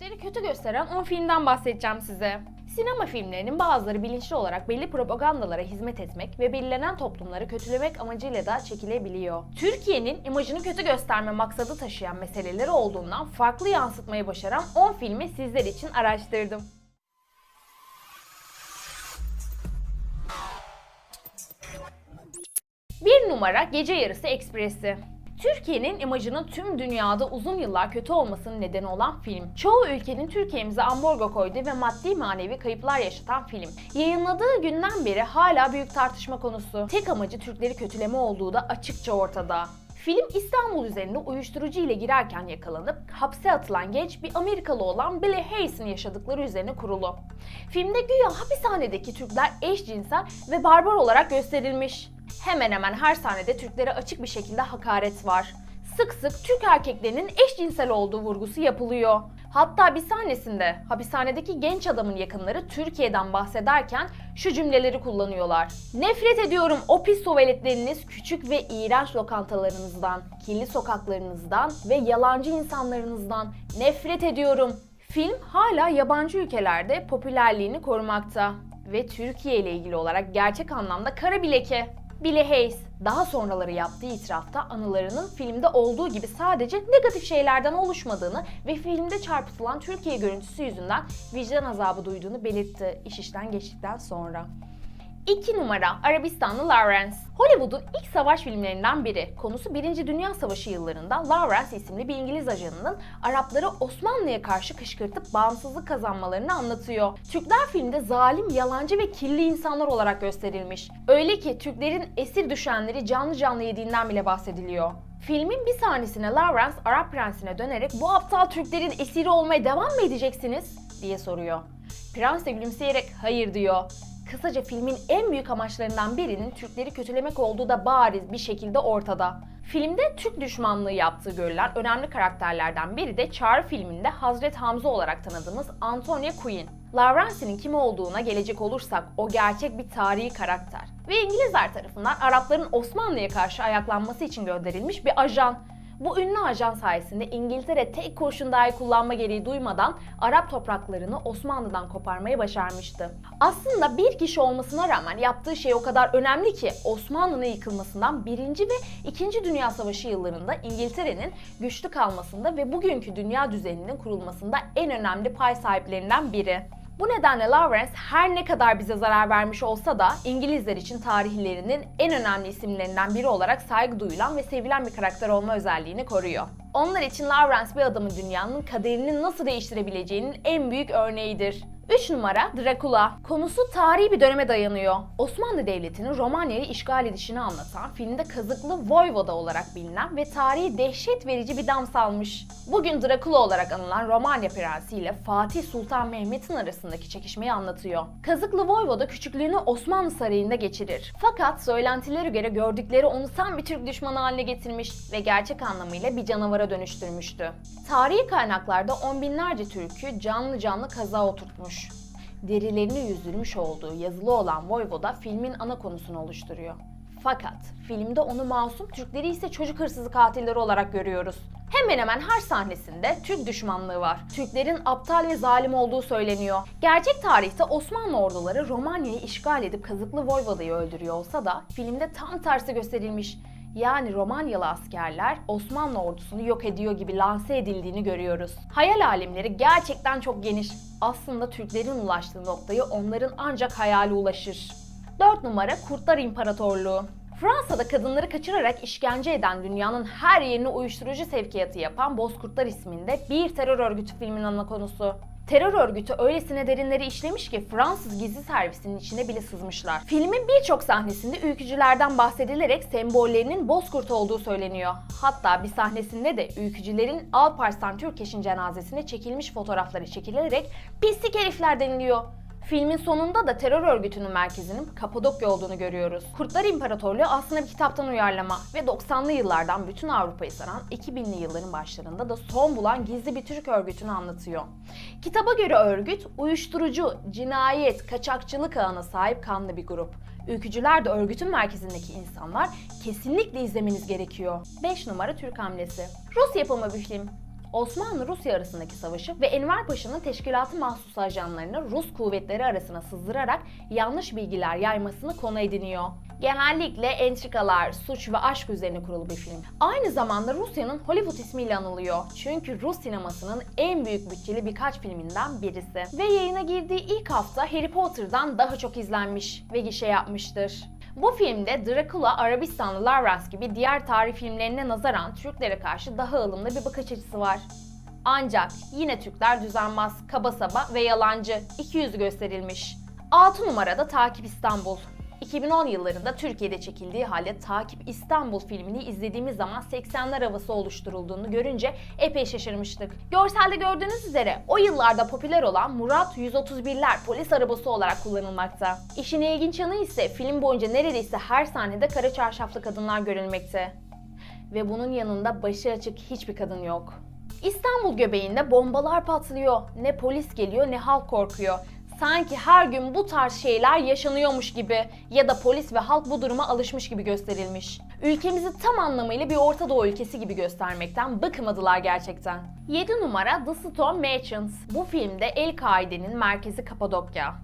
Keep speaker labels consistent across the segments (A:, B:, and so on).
A: Türkleri kötü gösteren 10 filmden bahsedeceğim size. Sinema filmlerinin bazıları bilinçli olarak belli propagandalara hizmet etmek ve belirlenen toplumları kötülemek amacıyla da çekilebiliyor. Türkiye'nin imajını kötü gösterme maksadı taşıyan meseleleri olduğundan farklı yansıtmayı başaran 10 filmi sizler için araştırdım. Bir numara Gece Yarısı Ekspresi. Türkiye'nin imajının tüm dünyada uzun yıllar kötü olmasının nedeni olan film. Çoğu ülkenin Türkiye'mize ambargo koyduğu ve maddi manevi kayıplar yaşatan film. Yayınladığı günden beri hala büyük tartışma konusu. Tek amacı Türkleri kötüleme olduğu da açıkça ortada. Film İstanbul üzerinde uyuşturucu ile girerken yakalanıp hapse atılan genç bir Amerikalı olan Billy Hayes'in yaşadıkları üzerine kurulu. Filmde güya hapishanedeki Türkler eşcinsel ve barbar olarak gösterilmiş. Hemen hemen her sahnede Türklere açık bir şekilde hakaret var. Sık sık Türk erkeklerinin eşcinsel olduğu vurgusu yapılıyor. Hatta bir sahnesinde hapishanedeki genç adamın yakınları Türkiye'den bahsederken şu cümleleri kullanıyorlar. Nefret ediyorum o pis tuvaletleriniz, küçük ve iğrenç lokantalarınızdan, kirli sokaklarınızdan ve yalancı insanlarınızdan. Nefret ediyorum. Film hala yabancı ülkelerde popülerliğini korumakta ve Türkiye ile ilgili olarak gerçek anlamda kara bir leke. Billy Hayes daha sonraları yaptığı itirafta anılarının filmde olduğu gibi sadece negatif şeylerden oluşmadığını ve filmde çarpıtılan Türkiye görüntüsü yüzünden vicdan azabı duyduğunu belirtti iş işten geçtikten sonra. 2 numara Arabistanlı Lawrence. Hollywood'un ilk savaş filmlerinden biri. Konusu 1. Dünya Savaşı yıllarında Lawrence isimli bir İngiliz ajanının Arapları Osmanlı'ya karşı kışkırtıp bağımsızlık kazanmalarını anlatıyor. Türkler filmde zalim, yalancı ve kirli insanlar olarak gösterilmiş. Öyle ki Türklerin esir düşenleri canlı canlı yediğinden bile bahsediliyor. Filmin bir sahnesine Lawrence Arap prensine dönerek bu aptal Türklerin esiri olmaya devam mı edeceksiniz diye soruyor. Prens de gülümseyerek hayır diyor. Kısaca filmin en büyük amaçlarından birinin Türkleri kötülemek olduğu da bariz bir şekilde ortada. Filmde Türk düşmanlığı yaptığı görülen önemli karakterlerden biri de Çağrı filminde Hazret Hamza olarak tanıdığımız Antonia Quinn. Lawrence'nin kim olduğuna gelecek olursak o gerçek bir tarihi karakter. Ve İngilizler tarafından Arapların Osmanlı'ya karşı ayaklanması için gönderilmiş bir ajan. Bu ünlü ajan sayesinde İngiltere tek kurşun dahi kullanma gereği duymadan Arap topraklarını Osmanlı'dan koparmayı başarmıştı. Aslında bir kişi olmasına rağmen yaptığı şey o kadar önemli ki Osmanlı'nın yıkılmasından 1. ve 2. Dünya Savaşı yıllarında İngiltere'nin güçlü kalmasında ve bugünkü dünya düzeninin kurulmasında en önemli pay sahiplerinden biri. Bu nedenle Lawrence her ne kadar bize zarar vermiş olsa da İngilizler için tarihlerinin en önemli isimlerinden biri olarak saygı duyulan ve sevilen bir karakter olma özelliğini koruyor. Onlar için Lawrence bir adamın dünyanın kaderini nasıl değiştirebileceğinin en büyük örneğidir. 3 numara Dracula. Konusu tarihi bir döneme dayanıyor. Osmanlı Devleti'nin Romanya'yı işgal edişini anlatan filmde kazıklı Voyvoda olarak bilinen ve tarihi dehşet verici bir dam salmış. Bugün Dracula olarak anılan Romanya Prensi ile Fatih Sultan Mehmet'in arasındaki çekişmeyi anlatıyor. Kazıklı Voyvoda küçüklüğünü Osmanlı Sarayı'nda geçirir. Fakat söylentilere göre gördükleri onu tam bir Türk düşmanı haline getirmiş ve gerçek anlamıyla bir canavara dönüştürmüştü. Tarihi kaynaklarda on binlerce Türk'ü canlı canlı kaza oturtmuş derilerini yüzdürmüş olduğu yazılı olan Voyvoda filmin ana konusunu oluşturuyor. Fakat filmde onu masum, Türkleri ise çocuk hırsızı katilleri olarak görüyoruz. Hemen hemen her sahnesinde Türk düşmanlığı var. Türklerin aptal ve zalim olduğu söyleniyor. Gerçek tarihte Osmanlı orduları Romanya'yı işgal edip Kazıklı Voyvoda'yı öldürüyor olsa da filmde tam tersi gösterilmiş. Yani Romanyalı askerler Osmanlı ordusunu yok ediyor gibi lanse edildiğini görüyoruz. Hayal alemleri gerçekten çok geniş. Aslında Türklerin ulaştığı noktayı onların ancak hayali ulaşır. 4 numara Kurtlar İmparatorluğu. Fransa'da kadınları kaçırarak işkence eden dünyanın her yerine uyuşturucu sevkiyatı yapan Bozkurtlar isminde bir terör örgütü filmin ana konusu. Terör örgütü öylesine derinleri işlemiş ki Fransız gizli servisinin içine bile sızmışlar. Filmin birçok sahnesinde ülkücülerden bahsedilerek sembollerinin bozkurt olduğu söyleniyor. Hatta bir sahnesinde de ülkücülerin Alparslan Türkeş'in cenazesine çekilmiş fotoğrafları çekilerek pislik herifler deniliyor. Filmin sonunda da terör örgütünün merkezinin Kapadokya olduğunu görüyoruz. Kurtlar İmparatorluğu aslında bir kitaptan uyarlama ve 90'lı yıllardan bütün Avrupa'yı saran 2000'li yılların başlarında da son bulan gizli bir Türk örgütünü anlatıyor. Kitaba göre örgüt uyuşturucu, cinayet, kaçakçılık ağına sahip kanlı bir grup. Ülkücüler de örgütün merkezindeki insanlar kesinlikle izlemeniz gerekiyor. 5 numara Türk hamlesi. Rus yapımı bir film. Osmanlı-Rusya arasındaki savaşı ve Enver Paşa'nın teşkilatı mahsus ajanlarını Rus kuvvetleri arasına sızdırarak yanlış bilgiler yaymasını konu ediniyor. Genellikle entrikalar, suç ve aşk üzerine kurulu bir film. Aynı zamanda Rusya'nın Hollywood ismiyle anılıyor. Çünkü Rus sinemasının en büyük bütçeli birkaç filminden birisi. Ve yayına girdiği ilk hafta Harry Potter'dan daha çok izlenmiş ve gişe yapmıştır. Bu filmde Dracula, Arabistanlı Lawrence gibi diğer tarih filmlerine nazaran Türklere karşı daha ılımlı bir bakış açısı var. Ancak yine Türkler düzenbaz, kaba saba ve yalancı, iki yüzü gösterilmiş. 6 numarada Takip İstanbul. 2010 yıllarında Türkiye'de çekildiği halde Takip İstanbul filmini izlediğimiz zaman 80'ler havası oluşturulduğunu görünce epey şaşırmıştık. Görselde gördüğünüz üzere o yıllarda popüler olan Murat 131'ler polis arabası olarak kullanılmakta. İşin ilginç yanı ise film boyunca neredeyse her sahnede kara çarşaflı kadınlar görülmekte. Ve bunun yanında başı açık hiçbir kadın yok. İstanbul göbeğinde bombalar patlıyor. Ne polis geliyor ne halk korkuyor. Sanki her gün bu tarz şeyler yaşanıyormuş gibi ya da polis ve halk bu duruma alışmış gibi gösterilmiş. Ülkemizi tam anlamıyla bir Orta Doğu ülkesi gibi göstermekten bıkmadılar gerçekten. 7 numara The Storm Merchants. Bu filmde El-Kaide'nin merkezi Kapadokya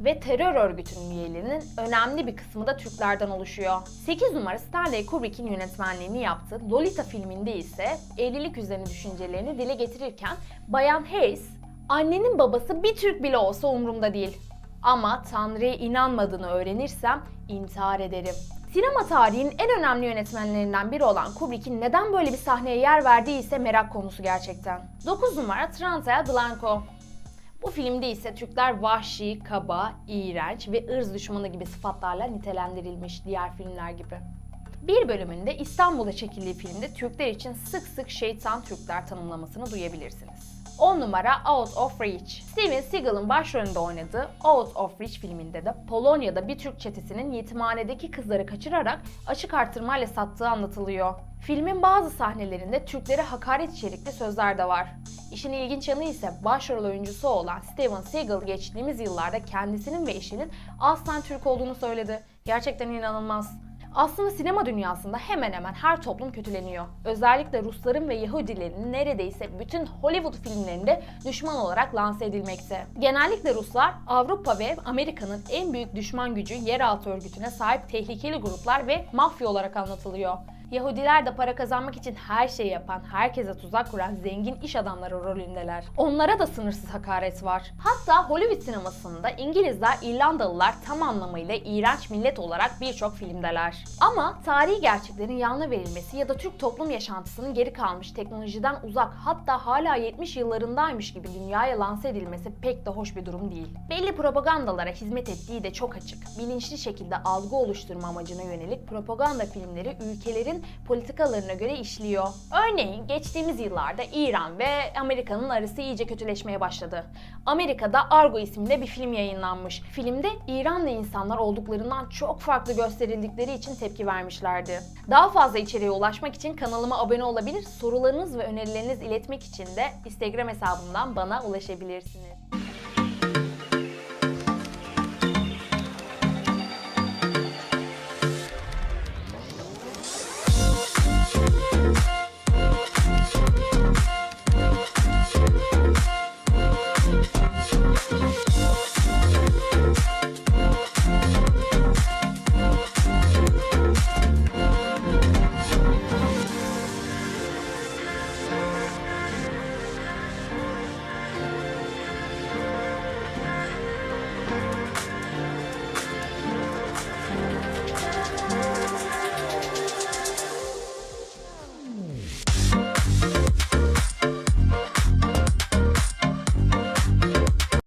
A: ve terör örgütünün üyelerinin önemli bir kısmı da Türklerden oluşuyor. 8 numara Stanley Kubrick'in yönetmenliğini yaptığı Lolita filminde ise evlilik üzerine düşüncelerini dile getirirken Bayan Hayes, annenin babası bir Türk bile olsa umurumda değil. Ama Tanrı'ya inanmadığını öğrenirsem intihar ederim. Sinema tarihinin en önemli yönetmenlerinden biri olan Kubrick'in neden böyle bir sahneye yer verdiği ise merak konusu gerçekten. 9 numara Trantea Blanco. Bu filmde ise Türkler vahşi, kaba, iğrenç ve ırz düşmanı gibi sıfatlarla nitelendirilmiş diğer filmler gibi. Bir bölümünde İstanbul'da çekildiği filmde Türkler için sık sık şeytan Türkler tanımlamasını duyabilirsiniz. 10 numara Out of Reach. Steven Seagal'ın başrolünde oynadığı Out of Reach filminde de Polonya'da bir Türk çetesinin yetimhanedeki kızları kaçırarak açık artırmayla sattığı anlatılıyor. Filmin bazı sahnelerinde Türklere hakaret içerikli sözler de var. İşin ilginç yanı ise başrol oyuncusu olan Steven Seagal geçtiğimiz yıllarda kendisinin ve eşinin aslen Türk olduğunu söyledi. Gerçekten inanılmaz. Aslında sinema dünyasında hemen hemen her toplum kötüleniyor. Özellikle Rusların ve Yahudilerin neredeyse bütün Hollywood filmlerinde düşman olarak lanse edilmekte. Genellikle Ruslar Avrupa ve Amerika'nın en büyük düşman gücü yeraltı örgütüne sahip tehlikeli gruplar ve mafya olarak anlatılıyor. Yahudiler de para kazanmak için her şeyi yapan, herkese tuzak kuran zengin iş adamları rolündeler. Onlara da sınırsız hakaret var. Hatta Hollywood sinemasında İngilizler, İrlandalılar tam anlamıyla iğrenç millet olarak birçok filmdeler. Ama tarihi gerçeklerin yanına verilmesi ya da Türk toplum yaşantısının geri kalmış teknolojiden uzak hatta hala 70 yıllarındaymış gibi dünyaya lanse edilmesi pek de hoş bir durum değil. Belli propagandalara hizmet ettiği de çok açık. Bilinçli şekilde algı oluşturma amacına yönelik propaganda filmleri ülkelerin politikalarına göre işliyor. Örneğin geçtiğimiz yıllarda İran ve Amerika'nın arası iyice kötüleşmeye başladı. Amerika'da Argo isminde bir film yayınlanmış. Filmde İranlı insanlar olduklarından çok farklı gösterildikleri için tepki vermişlerdi. Daha fazla içeriğe ulaşmak için kanalıma abone olabilir, sorularınız ve önerilerinizi iletmek için de Instagram hesabımdan bana ulaşabilirsiniz.